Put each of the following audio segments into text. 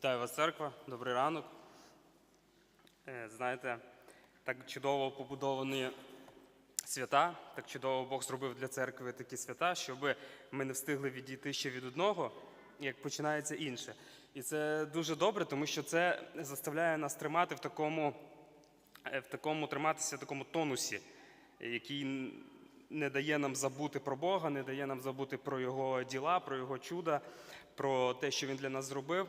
Вітаю вас, церква, добрий ранок. Е, Знаєте, так чудово побудовані свята, так чудово Бог зробив для церкви такі свята, щоб ми не встигли відійти ще від одного, як починається інше. І це дуже добре, тому що це заставляє нас тримати в такому, е, в такому триматися в такому тонусі, який не дає нам забути про Бога, не дає нам забути про Його діла, про Його чуда, про те, що Він для нас зробив.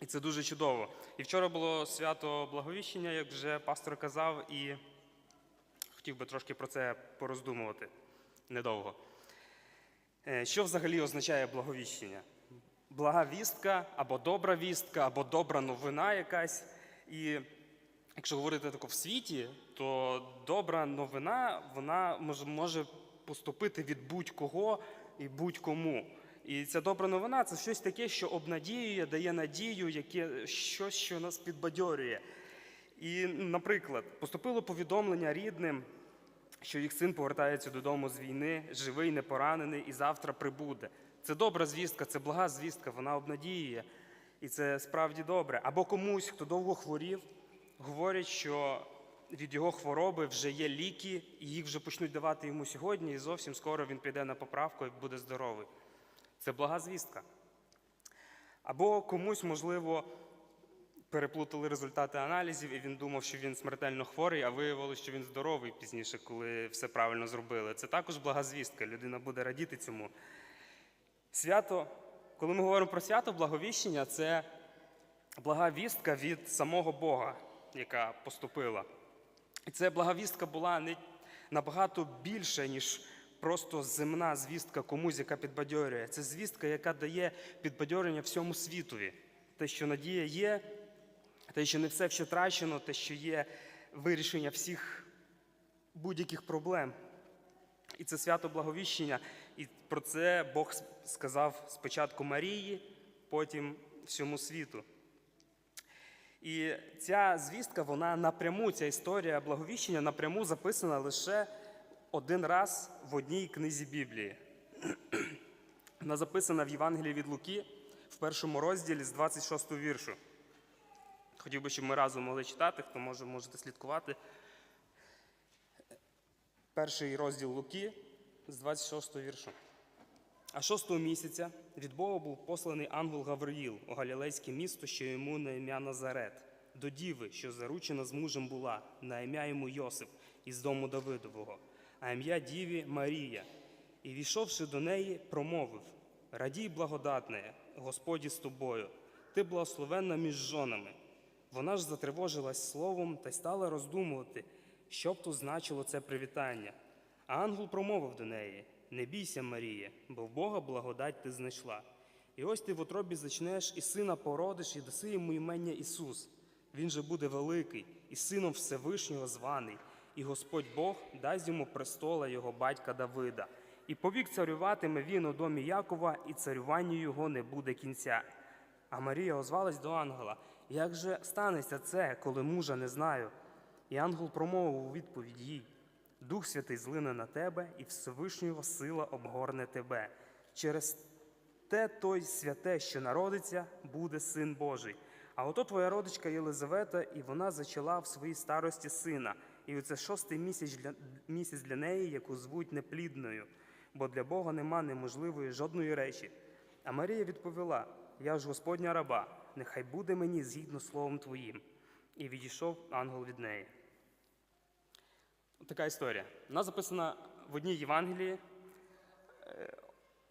І це дуже чудово. І вчора було свято Благовіщення, як вже пастор казав, і хотів би трошки про це пороздумувати недовго. Е, Що взагалі означає благовіщення? Блага вістка або добра вістка, або добра новина якась. І якщо говорити тако в світі, то добра новина вона може, може поступити від будь-кого і будь-кому. І ця добра новина це щось таке, що обнадіює, дає надію, яке щось, що нас підбадьорює. І, наприклад, поступило повідомлення рідним, що їх син повертається додому з війни, живий, не поранений, і завтра прибуде. Це добра звістка, це блага звістка, вона обнадіює. І це справді добре. Або комусь, хто довго хворів, говорять, що від його хвороби вже є ліки, і їх вже почнуть давати йому сьогодні, і зовсім скоро він піде на поправку і буде здоровий. Це блага звістка. Або комусь, можливо, переплутали результати аналізів, і він думав, що він смертельно хворий, а виявилося, що він здоровий пізніше, коли все правильно зробили. Це також блага звістка. Людина буде радіти цьому. Свято, коли ми говоримо про свято благовіщення, це блага вістка від самого Бога, яка поступила. І ця благовістка була не набагато більше, ніж просто земна звістка комусь, яка підбадьорює. Це звістка, яка дає підбадьорення всьому світові. Те, що надія є, те, що не все втрачено, те, що є вирішення всіх будь-яких проблем. І це свято благовіщення. І про це Бог сказав спочатку Марії, потім всьому світу. І ця звістка, вона напряму, ця історія благовіщення напряму записана лише один раз в одній книзі Біблії. Вона записана в Євангелії від Луки в першому розділі з 26 віршу. Хотів би, щоб ми разом могли читати, хто може, можете слідкувати. Перший розділ Луки з 26 віршу. А шостого місяця від Бога був посланий ангел Гавриїл у Галілейське місто, що йому на ім'я Назарет, до діви, що заручена з мужем була, на ім'я йому Йосип із дому Давидового, а ім'я діві Марія. І війшовши до неї, промовив: Радій, благодатне, Господі з тобою, ти благословенна між жонами. Вона ж затривожилась словом та й стала роздумувати, що б то значило це привітання. А ангел промовив до неї: Не бійся, Марія, бо в Бога благодать ти знайшла. І ось ти в утробі зачнеш, і сина породиш, і даси йому імення Ісус. Він же буде великий, і сином Всевишнього званий, і Господь Бог дасть йому престола його батька Давида. І повік царюватиме він у домі Якова, і царюванню його не буде кінця. А Марія озвалась до ангела: Як же станеться це, коли мужа не знаю? І ангел промовив у відповідь їй: Дух Святий злине на тебе, і Всевишнього сила обгорне тебе. Через те той святе, що народиться, буде син Божий. А ото твоя родичка Єлизавета, і вона зачала в своїй старості сина. І оце шостий місяць для, місяць для неї, яку звуть неплідною, бо для Бога нема неможливої жодної речі. А Марія відповіла: Я ж Господня раба, нехай буде мені згідно словом твоїм. І відійшов ангел від неї. Така історія. Вона записана в одній Євангелії е,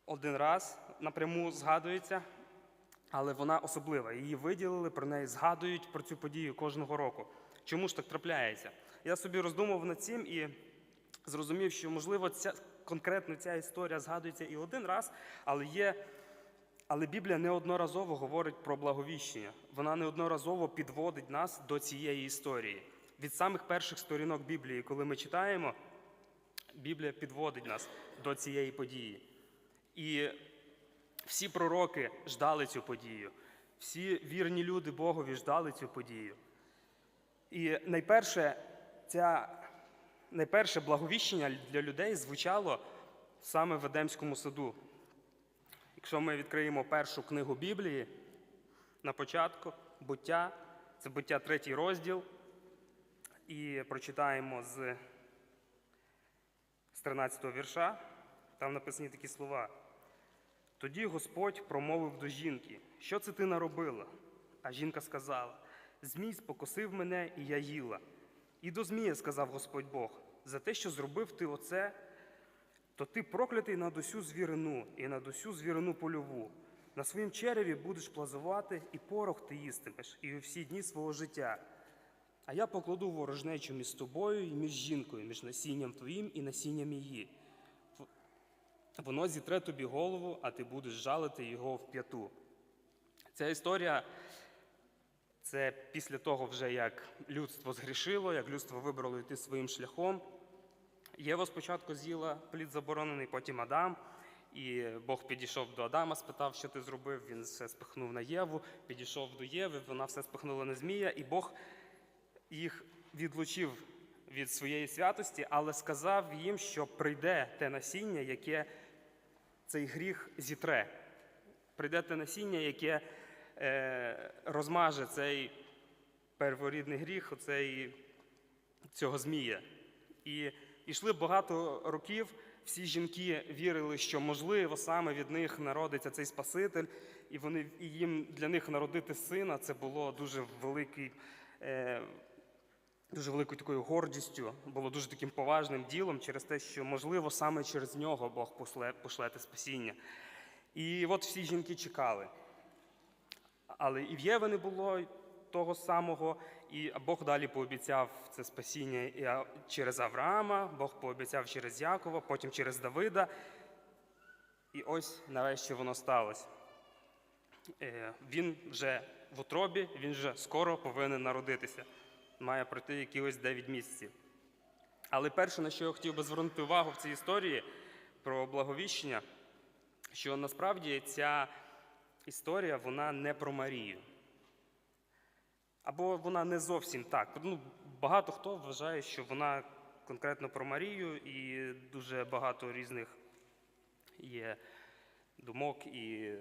один раз, напряму згадується, але вона особлива. Її виділили, про неї згадують про цю подію кожного року. Чому ж так трапляється? Я собі роздумав над цим і зрозумів, що, можливо, ця, конкретно ця історія згадується і один раз, але є. Але Біблія неодноразово говорить про благовіщення. Вона неодноразово підводить нас до цієї історії. Від самих перших сторінок Біблії, коли ми читаємо, Біблія підводить нас до цієї події. І всі пророки ждали цю подію, всі вірні люди Богові ждали цю подію. І найперше, ця, найперше благовіщення для людей звучало саме в Едемському саду. Якщо ми відкриємо першу книгу Біблії, на початку буття, це буття третій розділ. І прочитаємо з, з 13 вірша. Там написані такі слова. Тоді Господь промовив до жінки, що це ти наробила? А жінка сказала: Змій спокусив мене, і я їла. І до Змія сказав Господь Бог: за те, що зробив ти оце, то ти проклятий над усю звірину і над усю звірину польову. На своїм череві будеш плазувати, і порох ти їстимеш, і у всі дні свого життя. А я покладу ворожнечу між тобою і між жінкою, між насінням твоїм і насінням її. Воно зітре тобі голову, а ти будеш жалити його в п'яту. Ця історія це після того, вже як людство згрішило, як людство вибрало йти своїм шляхом. Єва спочатку з'їла плід заборонений, потім Адам. І Бог підійшов до Адама, спитав, що ти зробив. Він все спихнув на Єву, підійшов до Єви, вона все спихнула на Змія, і Бог їх відлучив від своєї святості, але сказав їм, що прийде те насіння, яке цей гріх зітре. Прийде те насіння, яке е, розмаже цей перворідний гріх, оцей, цього змія. І йшли багато років. Всі жінки вірили, що можливо саме від них народиться цей Спаситель, і вони і їм для них народити сина це було дуже великий. Е, Дуже великою такою гордістю, було дуже таким поважним ділом через те, що, можливо, саме через нього Бог пошле, пошле те спасіння. І от всі жінки чекали. Але і в Єви не було того самого, і Бог далі пообіцяв це спасіння через Авраама, Бог пообіцяв через Якова, потім через Давида. І ось нарешті воно сталося. Е, Він вже в утробі, він вже скоро повинен народитися. Має пройти якихось 9 місяців. Але перше, на що я хотів би звернути увагу в цій історії про благовіщення, що насправді ця історія вона не про Марію. Або вона не зовсім так. Ну, багато хто вважає, що вона конкретно про Марію, і дуже багато різних є думок і,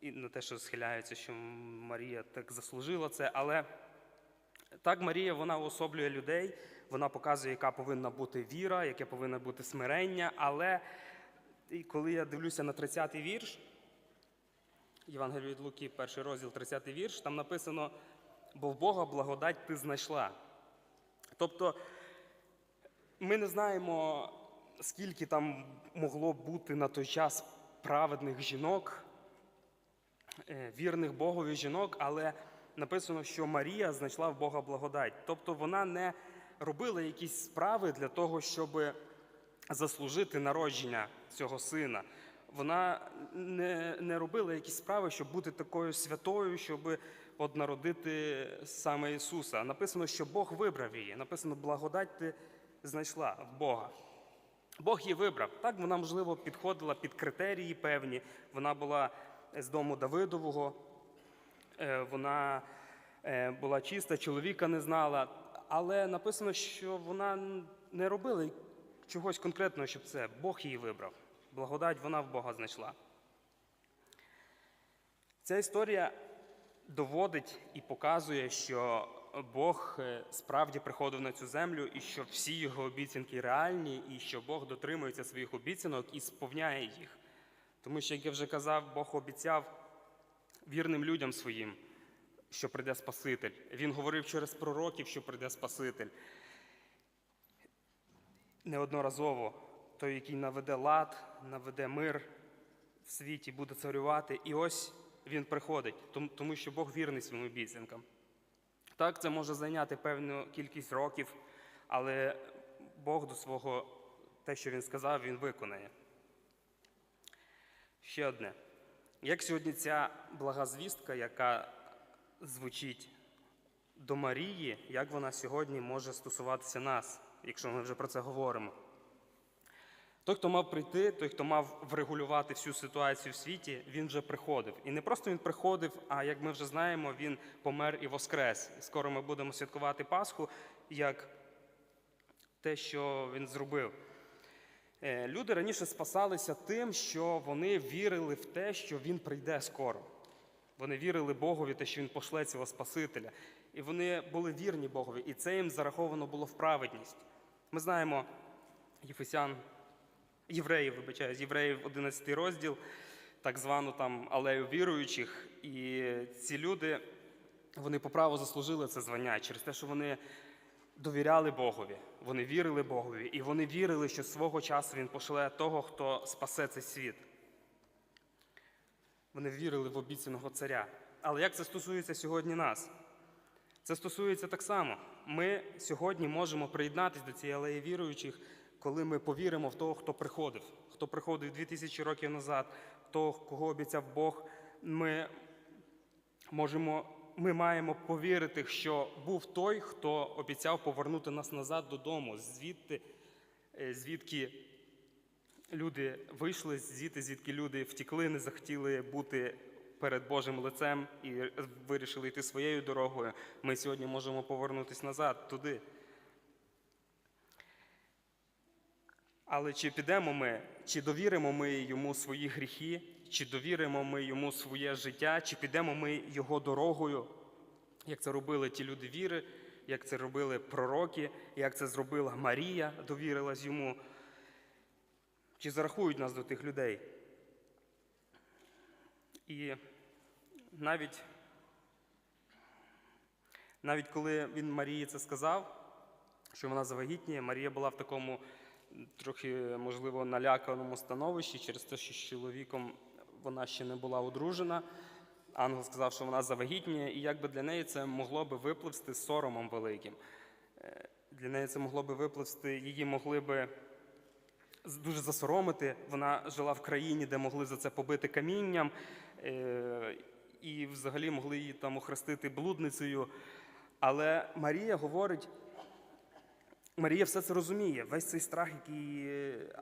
і на те, що схиляються, що Марія так заслужила це. Але так, Марія вона уособлює людей, вона показує, яка повинна бути віра, яке повинно бути смирення. Але коли я дивлюся на 30-й вірш, Євангелію від Луки, перший розділ, 30-й вірш, там написано: бо в Бога благодать ти знайшла. Тобто ми не знаємо, скільки там могло бути на той час праведних жінок, е, вірних Богові жінок, але написано, що Марія знайшла в Бога благодать. Тобто вона не робила якісь справи для того, щоб заслужити народження цього сина. Вона не, не робила якісь справи, щоб бути такою святою, щоб от народити саме Ісуса. Написано, що Бог вибрав її. Написано, благодать ти знайшла в Бога. Бог її вибрав. Так вона, можливо, підходила під критерії певні. Вона була з дому Давидового, вона е, була чиста, чоловіка не знала. Але написано, що вона не робила чогось конкретного, щоб це Бог її вибрав. Благодать вона в Бога знайшла. Ця історія доводить і показує, що Бог е, справді приходив на цю землю, і що всі його обіцянки реальні, і що Бог дотримується своїх обіцянок і сповняє їх. Тому що, як я вже казав, Бог обіцяв вірним людям своїм, що прийде Спаситель. Він говорив через пророків, що прийде Спаситель. Неодноразово той, який наведе лад, наведе мир в світі, буде царювати. І ось він приходить, тому- що Бог вірний своїм обіцянкам. Так, це може зайняти певну кількість років, але Бог до свого те, що він сказав, він виконає. Ще одне. Як сьогодні ця блага звістка, яка звучить до Марії, як вона сьогодні може стосуватися нас, якщо ми вже про це говоримо? Той, хто мав прийти, той, хто мав врегулювати всю ситуацію в світі, він вже приходив. І не просто він приходив, а як ми вже знаємо, він помер і воскрес. Скоро ми будемо святкувати Пасху як те, що він зробив. Е, Люди раніше спасалися тим, що вони вірили в те, що він прийде скоро. Вони вірили Богові, те, що Він пошле цього Спасителя. І вони були вірні Богові, і це їм зараховано було в праведність. Ми знаємо Єфесян, євреїв, вибачаю, з євреїв 11 розділ, так звану там алею віруючих. І ці люди, вони по праву заслужили це звання через те, що вони довіряли Богові, вони вірили Богові, і вони вірили, що свого часу Він пошле того, хто спасе цей світ. Вони вірили в обіцяного царя. Але як це стосується сьогодні нас? Це стосується так само. Ми сьогодні можемо приєднатися до цієї алеї віруючих, коли ми повіримо в того, хто приходив, хто приходив 2000 років назад, того, кого обіцяв Бог. Ми можемо, ми маємо повірити, що був той, хто обіцяв повернути нас назад додому, звідти, е, звідки люди вийшли, звідти, звідки люди втікли, не захотіли бути перед Божим лицем і вирішили йти своєю дорогою. Ми сьогодні можемо повернутися назад туди. Але чи підемо ми, чи довіримо ми йому свої гріхи, чи довіримо ми йому своє життя, чи підемо ми його дорогою, як це робили ті люди віри, як це робили пророки, як це зробила Марія, довірилась йому. Чи зарахують нас до тих людей? І навіть, навіть коли він Марії це сказав, що вона завагітніє, Марія була в такому трохи, можливо, наляканому становищі через те, що з чоловіком вона ще не була одружена. Ангел сказав, що вона завагітніє, і якби для неї це могло би випливсти соромом великим. Е, Для неї це могло би випливсти, її могли би дуже засоромити. Вона жила в країні, де могли за це побити камінням, е, і взагалі могли її там охрестити блудницею. Але Марія говорить, Марія все це розуміє, весь цей страх, який.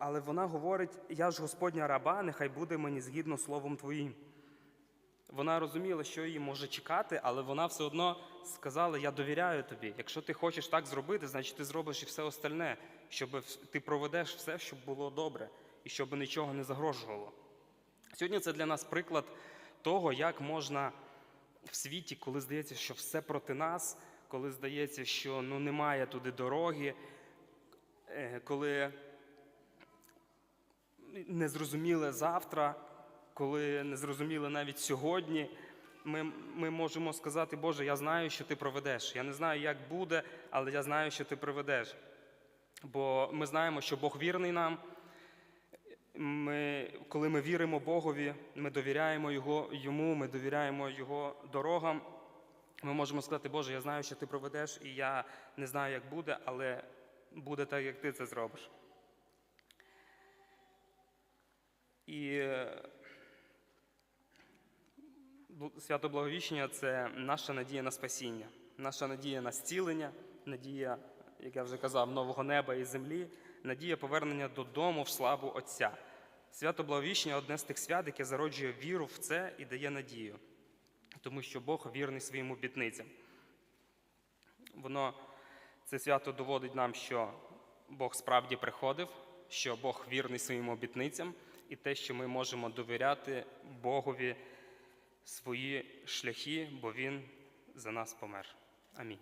Але вона говорить: я ж Господня раба, нехай буде мені згідно словом твоїм. Вона розуміла, що її може чекати, але вона все одно сказала: Я довіряю тобі. Якщо ти хочеш так зробити, значить ти зробиш і все остальне, щоб ти проведеш все, щоб було добре і щоб нічого не загрожувало. Сьогодні це для нас приклад того, як можна в світі, коли здається, що все проти нас, коли здається, що ну, немає туди дороги, е, коли незрозуміле завтра, коли незрозуміле навіть сьогодні, ми, ми можемо сказати, Боже, я знаю, що ти проведеш. Я не знаю, як буде, але я знаю, що ти проведеш. Бо ми знаємо, що Бог вірний нам. Ми, коли ми віримо Богові, ми довіряємо Його, Йому, ми довіряємо Його дорогам. Ми можемо сказати, Боже, я знаю, що ти проведеш, і я не знаю, як буде, але буде так, як ти це зробиш. І е, свято Благовіщення це наша надія на спасіння, наша надія на зцілення, надія, як я вже казав, нового неба і землі, надія повернення додому в славу Отця. Свято Благовіщення одне з тих свят, яке зароджує віру в це і дає надію, тому що Бог вірний своїм обітницям. Воно це свято доводить нам, що Бог справді приходив, що Бог вірний своїм обітницям, і те, що ми можемо довіряти Богові свої шляхи, бо Він за нас помер. Амінь.